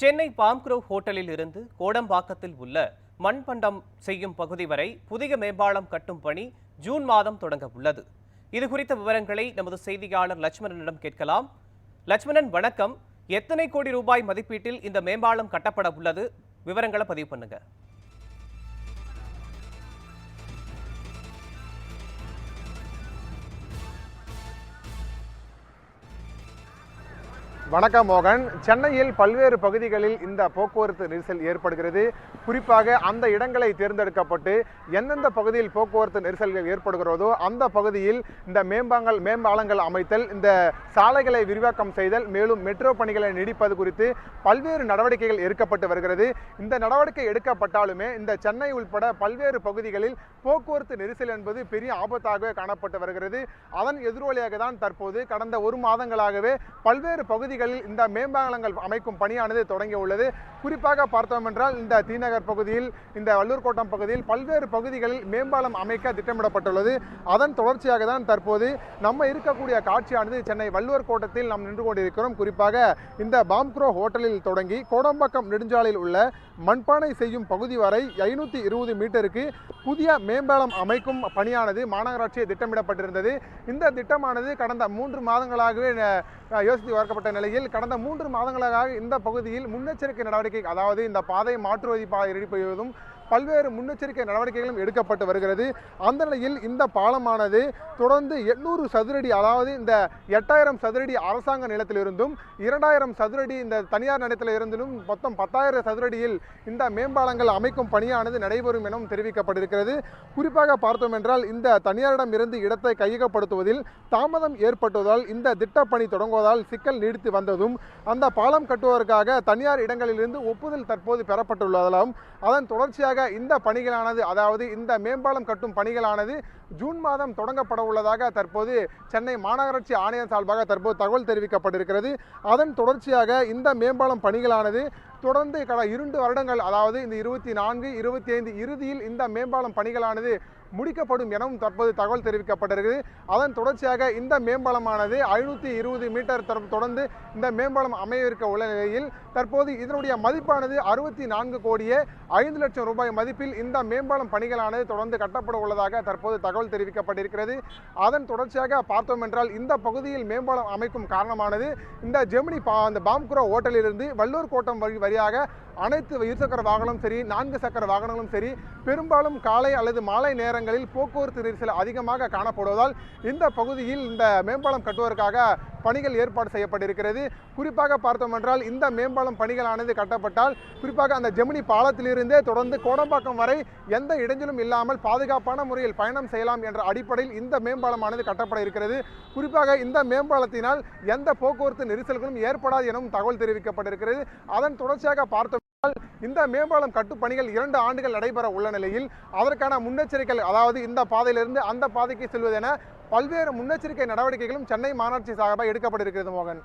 சென்னை பாம்க்ரோவ் ஹோட்டலில் இருந்து கோடம்பாக்கத்தில் உள்ள மண்பண்டம் செய்யும் பகுதி வரை புதிய மேம்பாலம் கட்டும் பணி ஜூன் மாதம் தொடங்க உள்ளது. இது குறித்த விவரங்களை நமது செய்தியாளர் லட்சுமணனிடம் கேட்கலாம். லட்சுமணன் வணக்கம். எத்தனை கோடி ரூபாய் மதிப்பீட்டில் இந்த மேம்பாலம் கட்டப்பட உள்ளது? விவரங்களை பதிவு பண்ணுங்க. வணக்கம் மோகன். சென்னையில் பல்வேறு பகுதிகளில் இந்த போக்குவரத்து நெரிசல் ஏற்படுகிறது. குறிப்பாக அந்த இடங்களை தேர்ந்தெடுக்கப்பட்டு எந்தெந்த பகுதியில் போக்குவரத்து நெரிசல்கள் ஏற்படுகிறதோ அந்த பகுதியில் இந்த மேம்பாங்கள் மேம்பாலங்கள் அமைத்தல் இந்த சாலைகளை விரிவாக்கம் செய்தல் மேலும் மெட்ரோ பணிகளை நீடிப்பது குறித்து பல்வேறு நடவடிக்கைகள் எடுக்கப்பட்டு வருகிறது. இந்த நடவடிக்கை எடுக்கப்பட்டாலுமே இந்த சென்னை உள்பட பல்வேறு பகுதிகளில் போக்குவரத்து நெரிசல் என்பது பெரிய ஆபத்தாக காணப்பட்டு வருகிறது. அதன் எதிரொலியாக தான் தற்போது கடந்த ஒரு மாதங்களாகவே பல்வேறு பகுதிகளில் இந்த மேம்பாலங்கள் அமைக்கும் பணியானது தொடங்கி உள்ளது. குறிப்பாக பார்த்தோம் என்றால் இந்த தீநகர் பகுதியில் இந்த வள்ளூர் கோட்டம் பகுதியில் பல்வேறு பகுதிகளில் மேம்பாலம் அமைக்க திட்டமிடப்பட்டுள்ளது. அதன் தொடர்ச்சியாக தான் தற்போது நம்ம இருக்கக்கூடிய காட்சியானது சென்னை வள்ளுவர் கோட்டத்தில் நாம் நின்று கொண்டிருக்கிறோம். குறிப்பாக இந்த பாம்க்ரோ ஹோட்டலில் தொடங்கி கோடம்பாக்கம் நெடுஞ்சாலையில் உள்ள மண்பானை செய்யும் பகுதி வரை ஐநூற்றி இருபது மீட்டருக்கு புதிய மேம்பாலம் அமைக்கும் பணியானது மாநகராட்சியை திட்டமிடப்பட்டிருந்தது. இந்த திட்டமானது கடந்த மூன்று மாதங்களாகவே யோசித்து வளர்க்கப்பட்ட நிலை நிலையில் கடந்த மூன்று மாதங்களாக இந்த பகுதியில் முன்னெச்சரிக்கை நடவடிக்கை அதாவது இந்த பாதை மாற்றுவதி பாதை இடிப்பதும் பல்வேறு முன்னெச்சரிக்கை நடவடிக்கைகளும் எடுக்கப்பட்டு வருகிறது. அந்த நிலையில் இந்த பாலமானது தொடர்ந்து எண்ணூறு சதுரடி அதாவது இந்த எட்டாயிரம் சதுரடி அரசாங்க நிலத்திலிருந்தும் இரண்டாயிரம் சதுரடி இந்த தனியார் நிலத்தில் இருந்தும் மொத்தம் பத்தாயிரம் சதுரடியில் இந்த மேம்பாலங்கள் அமைக்கும் பணியானது நடைபெறும் எனவும் தெரிவிக்கப்பட்டிருக்கிறது. குறிப்பாக பார்த்தோம் என்றால் இந்த தனியாரிடம் இருந்து இடத்தை கையகப்படுத்துவதில் தாமதம் ஏற்பட்டதால் இந்த திட்டப்பணி தொடங்குவதால் சிக்கல் நீடித்து வந்ததும் அந்த பாலம் கட்டுவதற்காக தனியார் இடங்களிலிருந்து ஒப்புதல் தற்போது பெறப்பட்டுள்ளதாலும் அதன் தொடர்ச்சியாக இந்த பணிகளானது அதாவது இந்த மேம்பாலம் கட்டும் பணிகளானது ஜூன் மாதம் தொடங்கப்பட உள்ளதாக தற்போது சென்னை மாநகராட்சி ஆணையம் சார்பாக தற்போது தகவல் தெரிவிக்கப்பட்டிருக்கிறது. அதன் தொடர்ச்சியாக இந்த மேம்பாலம் பணிகளானது தொடர்ந்து கட இரண்டு வருடங்கள் அதாவது இந்த இருபத்தி நான்கு இருபத்தி ஐந்து இறுதியில் இந்த மேம்பாலம் பணிகளானது முடிக்கப்படும் எனவும் தற்போது தகவல் தெரிவிக்கப்பட்டிருக்கிறது அதன் தொடர்ச்சியாக இந்த மேம்பாலமானது ஐநூற்றி இருபது மீட்டர் தொடர்ந்து இந்த மேம்பாலம் அமையவிருக்க உள்ள நிலையில் தற்போது இதனுடைய மதிப்பானது அறுபத்தி நான்கு கோடியே ஐந்து லட்சம் ரூபாய் மதிப்பில் இந்த மேம்பாலம் பணிகளானது தொடர்ந்து கட்டப்பட உள்ளதாக தற்போது தகவல் தெரிவிக்கப்பட்டிருக்கிறது. அதன் தொடர்ச்சியாக பார்த்தோம் என்றால் இந்த பகுதியில் மேம்பாலம் அமைக்கும் காரணமானது இந்த ஜெமினி பா அந்த பாம்குரா ஹோட்டலிலிருந்து வள்ளூர் கோட்டம் வழி வழியாக அனைத்து இருசக்கர வாகனம் சரி நான்கு சக்கர வாகனங்களும் சரி பெரும்பாலும் காலை அல்லது மாலை நேரங்களில் போக்குவரத்து நெரிசல் அதிகமாக காணப்படுவதால் இந்த பகுதியில் இந்த மேம்பாலம் கட்டுவதற்காக பணிகள் ஏற்பாடு செய்யப்பட்டிருக்கிறது. குறிப்பாக பார்த்தோம் என்றால் இந்த மேம்பாலம் பணிகளானது கட்டப்பட்டால் குறிப்பாக அந்த ஜெமினி பாலத்திலிருந்தே தொடர்ந்து கோடம்பாக்கம் வரை எந்த இடைஞ்சலும் இல்லாமல் பாதுகாப்பான முறையில் பயணம் செய்யலாம் என்ற அடிப்படையில் இந்த மேம்பாலமானது கட்டப்பட இருக்கிறது. குறிப்பாக இந்த மேம்பாலத்தினால் எந்த போக்குவரத்து நெரிசல்களும் ஏற்படாது எனவும் தகவல் தெரிவிக்கப்பட்டிருக்கிறது. அதன் தொடர்ச்சியாக பார்த்தோம் இந்த மேம்பாலம் கட்டுப்பணிகள் இரண்டு ஆண்டுகள் நடைபெற உள்ள நிலையில் அதற்கான முன்னெச்சரிக்கை அதாவது இந்த பாதையிலிருந்து அந்த பாதைக்கு செல்வதென பல்வேறு முன்னெச்சரிக்கை நடவடிக்கைகளும் சென்னை மாநகராட்சி சார்பாக எடுக்கப்பட்டிருக்கிறது மோகன்.